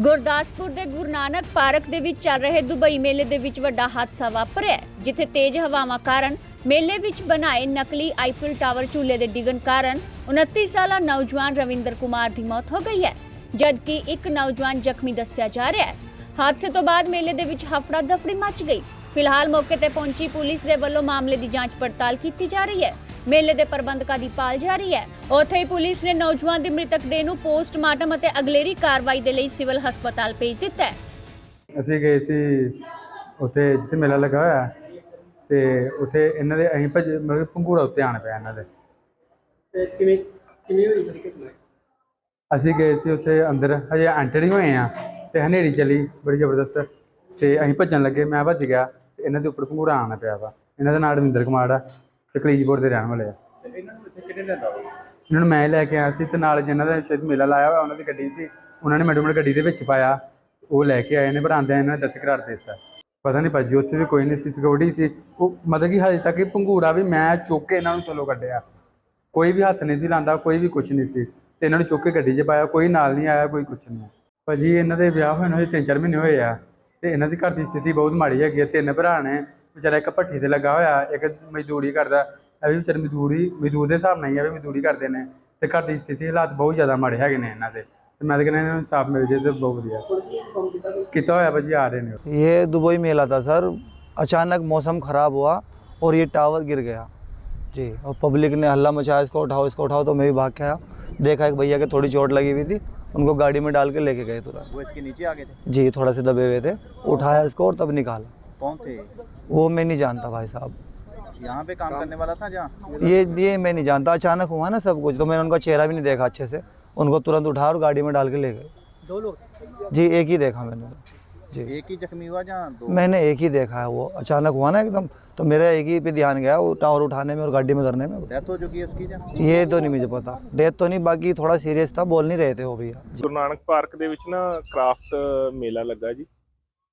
ਗੁਰਦਾਸਪੁਰ ਦੇ ਗੁਰੂ ਨਾਨਕ ਪਾਰਕ ਦੇ ਵਿੱਚ ਚੱਲ ਰਹੇ ਦੁਬਈ ਮੇਲੇ ਦੇ ਵਿੱਚ ਵੱਡਾ ਹਾਦਸਾ ਵਾਪਰਿਆ ਜਿੱਥੇ ਤੇਜ਼ ਹਵਾਵਾਂ ਕਾਰਨ ਮੇਲੇ ਵਿੱਚ ਬਣਾਏ ਨਕਲੀ ਆਈਫਲ ਟਾਵਰ ਝੂਲੇ ਦੇ ਡਿੱਗਣ ਕਾਰਨ 29 ਸਾਲਾ ਨੌਜਵਾਨ ਰਵਿੰਦਰ ਕੁਮਾਰ ਦੀ ਮੌਤ ਹੋ ਗਈ ਹੈ, ਜਦਕਿ ਇੱਕ ਨੌਜਵਾਨ ਜ਼ਖਮੀ ਦੱਸਿਆ ਜਾ ਰਿਹਾ ਹੈ। ਹਾਦਸੇ ਤੋਂ ਬਾਅਦ ਮੇਲੇ ਦੇ ਵਿੱਚ ਹਫੜਾ ਦਫੜੀ ਮਚ ਗਈ। ਫਿਲਹਾਲ ਮੌਕੇ ਤੇ ਪਹੁੰਚੀ ਪੁਲਿਸ ਦੇ ਵੱਲੋਂ ਮਾਮਲੇ ਦੀ ਜਾਂਚ ਪੜਤਾਲ ਕੀਤੀ ਜਾ ਰਹੀ ਹੈ। ਮੇਲੇ ਦੇ ਪ੍ਰਬੰਧਕਾਂ ਦੀ ਪਾਲ ਜਾਰੀ ਹੈ। ਉੱਥੇ ਹੀ ਪੁਲਿਸ ਨੇ ਨੌਜਵਾਨ ਦੀ ਮ੍ਰਿਤਕ ਦੇਹ ਨੂੰ ਪੋਸਟਮਾਰਟਮ ਅਤੇ ਅਗਲੇਰੀ ਕਾਰਵਾਈ ਦੇ ਲਈ ਸਿਵਲ ਹਸਪਤਾਲ ਭੇਜ ਦਿੱਤਾ ਹੈ। ਅਸੀਂ ਗਏ ਸੀ ਉੱਥੇ ਜਿੱਥੇ ਮੇਲਾ ਲੱਗਾ ਹੋਇਆ ਹੈ, ਤੇ ਉੱਥੇ ਇਹਨਾਂ ਦੇ ਅਸੀਂ ਭੱਜ ਮਤਲਬ ਕਿ ਪੰਘੂੜਾ ਉੱਤੇ ਆਣ ਪਿਆ ਇਹਨਾਂ ਦੇ। ਤੇ ਕਿਵੇਂ ਕਿਵੇਂ ਹੋਈ ਸਾਰੀ ਘਟਨਾ? ਅਸੀਂ ਗਏ ਸੀ ਉੱਥੇ ਅੰਦਰ ਹਜੇ ਐਂਟਰ ਹੀ ਹੋਏ ਆ ਤੇ ਹਨੇਰੀ ਚੱਲੀ ਬੜੀ ਜ਼ਬਰਦਸਤ ਤੇ ਅਸੀਂ ਭੱਜਣ ਲੱਗੇ ਮੈਂ ਭੱਜ ਗਿਆ ਤੇ ਇਹਨਾਂ ਦੇ ਉੱਪਰ ਪੰਘੂੜਾ ਆਣ ਪਿਆ ਵਾ। ਇਹਨਾਂ ਦਾ ਨਾਮ ਰਵਿੰਦਰ ਕੁਮਾਰ ਆ। ਤੇ ਕਲੀਜਪੁਰ ਦੇ ਰਹਿਣ ਵਾਲੇ ਆ। ਤੇ ਇਹਨਾਂ ਨੂੰ ਇੱਥੇ ਕਿਹਨੇ ਲਿਆਂਦਾ ਵਾ? ਇਹਨਾਂ ਨੂੰ ਮੈਂ ਹੀ ਲੈ ਕੇ ਆਇਆ ਸੀ ਤੇ ਨਾਲ ਜਿਨ੍ਹਾਂ ਦਾ ਸ਼ਾਇਦ ਮੇਲਾ ਲਾਇਆ ਹੋਇਆ ਉਹਨਾਂ ਦੀ ਗੱਡੀ ਸੀ। ਉਹਨਾਂ ਨੇ ਮੈਡਮ ਗੱਡੀ ਦੇ ਵਿੱਚ ਪਾਇਆ। ਉਹ ਲੈ ਕੇ ਆਏ ਨੇ ਪਰ ਆਉਂਦਿਆਂ ਇਹਨਾਂ ਨੇ ਦੱਸ ਕਰਾਰ ਦੇ ਦਿੱਤਾ। ਪਤਾ ਨਹੀਂ ਭਾਜੀ ਉੱਥੇ ਵੀ ਕੋਈ ਨਹੀਂ ਸੀ ਸਿਕਿਉਰਿਟੀ ਸੀ। ਉਹ ਮਤਲਬ ਕਿ ਹਜੇ ਤੱਕ ਇਹ ਪੰਘੂੜਾ ਵੀ ਮੈਂ ਚੁੱਕ ਕੇ ਇਹਨਾਂ ਨੂੰ ਥੱਲੋਂ ਕੱਢਿਆ। ਕੋਈ ਵੀ ਹੱਥ ਨਹੀਂ ਸੀ ਲਾਂਦਾ ਕੋਈ ਵੀ ਕੁਝ ਨਹੀਂ ਸੀ। ਤੇ ਇਹਨਾਂ ਨੂੰ ਚੁੱਕ ਕੇ ਗੱਡੀ 'ਚ ਪਾਇਆ ਕੋਈ ਨਾਲ ਨਹੀਂ ਆਇਆ ਕੋਈ ਕੁਝ ਨਹੀਂ। ਭਾਜੀ ਇਹਨਾਂ ਦੇ ਵਿਆਹ ਹੋਏ ਨੂੰ ਤਿੰਨ ਚਾਰ ਮਹੀਨੇ ਹੋਏ ਆ। ਤੇ ਇਹਨਾਂ ਦੀ ਘਰ ਦੀ ਸਥਿਤੀ ਬਹੁਤ ਮਾੜੀ ਹੈਗੀ ਆ। ਤਿੰਨ ਭਰਾ ਨੇ ਵਿਚਾਰਾ ਇੱਕ ਭੱਠੀ ਤੇ ਲੱਗਾ ਹੋਇਆ ਇੱਕ ਮਜ਼ਦੂਰੀ ਕਰਦਾ ਇਹ ਵੀ ਵਿਚਾਰੇ ਮਜ਼ਦੂਰੀ ਮਜ਼ਦੂਰ ਦੇ ਹਿਸਾਬ ਨਾਲ ਹੀ ਆ ਵੀ ਮਜ਼ਦੂਰੀ ਕਰਦੇ ਨੇ ਤੇ ਘਰ ਦੀ ਸਥਿਤੀ ਹਾਲਾਤ ਬਹੁਤ ਜ਼ਿਆਦਾ ਮਾੜੇ ਹੈਗੇ ਨੇ ਇਹਨਾਂ ਦੇ ਤੇ ਮੈਂ ਤਾਂ ਕਹਿੰਦਾ ਇਹਨਾਂ ਨੂੰ ਇਨਸਾਫ ਮਿਲ ਜੇ ਤੇ ਬਹੁਤ ਵਧੀਆ ਪੁਲਿਸ ਨੇ ਕੰਮ ਕੀਤਾ ਕੋਈ ਕੀਤਾ ਹੋਇਆ ਭਾਜੀ ਆ ਰਹੇ ਨੇ ਉਹ। ये दुबई मेला था सर अचानक मौसम ख़राब हुआ और ये टावर गिर गया जी और पब्लिक ने हल्ला मचाया इसको उठाओ इसको उठाओ तो मैं भी भाग के आया देखा एक भैया के थोड़ी चोट लगी हुई थी उनको गाड़ी में डाल के लेके गए तुरंत वो इसके नीचे आ गए थे जी थोड़ा से दबे हुए थे उठाया इसको और तब निकाला कौन थे वो मैं नहीं जानता भाई साहब यहाँ पे काम करने वाला था जहाँ ये ये मैं नहीं जानता अचानक हुआ ना सब कुछ तो मैंने उनका चेहरा भी नहीं देखा अच्छे से उनको तुरंत उठा और गाड़ी में डाल के ले गए ਦੋ ਲੋਕ जी एक ही देखा मैंने जी एक ही जख्मी हुआ जहाँ दो मैंने एक ही देखा है वो अचानक हुआ ना एकदम तो मेरा एक ही पे ध्यान गया वो टावर उठाने में और गाड़ी में करने में डेथ हो चुकी है उसकी जहाँ ये तो नहीं मुझे पता डेथ तो नहीं बाकी थोड़ा सीरियस था बोल नहीं रहे थे वो भैया ਗੁਰੂ ਨਾਨਕ ਪਾਰਕ ਦੇ ਵਿੱਚ ਨਾ ਕ੍ਰਾਫਟ ਮੇਲਾ ਲੱਗਾ ਜੀ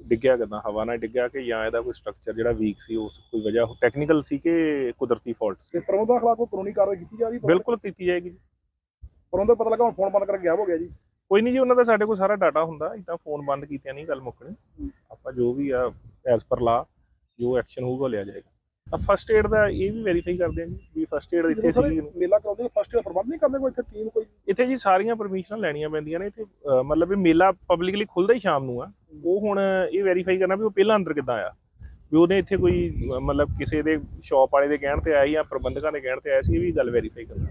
ਡਿੱਗਿਆ ਕਿਦਾਂ? ਹਵਾ ਨਾਲ ਡਿੱਗਿਆ ਕਿ ਜਾਂ ਇਹਦਾ ਕੋਈ ਸਟਰਕਚਰ ਜਿਹੜਾ ਵੀਕ ਸੀ ਉਸ ਕੋਈ ਵਜ੍ਹਾ ਟੈਕਨੀਕਲ ਸੀ ਕਿ ਕੁਦਰਤੀ ਫਾਲਟ ਸੀ? ਤੇ ਪ੍ਰਬੰਧਕ ਖਿਲਾਫ ਕੋਈ ਕਾਨੂੰਨੀ ਕਾਰਵਾਈ ਕੀਤੀ ਜਾ ਰਹੀ ਹੈ? ਬਿਲਕੁਲ ਕੀਤੀ ਜਾਏਗੀ ਜੀ। ਪ੍ਰਬੰਧਕ ਪਤਾ ਲੱਗਾ ਹੁਣ ਫੋਨ ਬੰਦ ਕਰਕੇ ਗਾਇਬ ਹੋ ਗਿਆ ਜੀ। ਕੋਈ ਨਹੀਂ ਜੀ ਉਹਨਾਂ ਦਾ ਸਾਡੇ ਕੋਲ ਸਾਰਾ ਡਾਟਾ ਹੁੰਦਾ। ਇਦਾਂ ਫੋਨ ਬੰਦ ਕੀਤਿਆਂ ਨਹੀਂ ਗੱਲ ਮੁੱਕਣੀ। ਆਪਾਂ ਜੋ ਵੀ ਆ ਐਸ ਪਰ ਲਾ ਜੋ ਐਕਸ਼ਨ ਹੋਊਗਾ ਉਹ ਲਿਆ ਜਾਏਗਾ। ਆ ਫਸਟ ਏਡ ਦਾ ਇਹ ਵੀ ਵੈਰੀਫਾਈ ਕਰਦੇ ਹਾਂ ਜੀ ਵੀ ਫਸਟ ਏਡ ਇੱਥੇ ਜਦੋਂ ਸੀ ਮੇਲਾ ਕਰਾਉਂਦੇ ਫਸਟ ਏਡ ਪ੍ਰਬੰਧ ਨਹੀਂ ਕਰਦੇ ਕੋਈ ਇੱਥੇ ਟੀਮ ਕੋਈ ਇੱਥੇ ਜੀ ਸਾਰੀਆਂ ਪਰਮਿਸ਼ਨਾਂ ਲੈਣੀਆਂ ਪੈਂਦੀਆਂ ਨੇ ਇੱਥੇ ਅਹ, ਮਤਲਬ ਇਹ ਮੇਲਾ ਪਬਲਿਕਲੀ ਖੁੱਲਦਾ ਹੀ ਸ਼ਾਮ ਨੂੰ ਆ। ਉਹ ਹੁਣ ਇਹ ਵੈਰੀਫਾਈ ਕਰਨਾ ਵੀ ਉਹ ਪਹਿਲਾਂ ਅੰਦਰ ਕਿੱਦਾਂ ਆਇਆ ਵੀ ਉਹਨੇ ਇੱਥੇ ਕੋਈ ਅਹ, ਮਤਲਬ ਕਿਸੇ ਦੇ ਸ਼ਾਪ ਵਾਲੇ ਦੇ ਕਹਿਣ ਤੇ ਆਇਆ ਜਾਂ ਪ੍ਰਬੰਧਕਾਂ ਦੇ ਕਹਿਣ ਤੇ ਆਇਆ ਸੀ ਇਹ ਵੀ ਗੱਲ ਵੈਰੀਫਾਈ ਕਰਨਾ।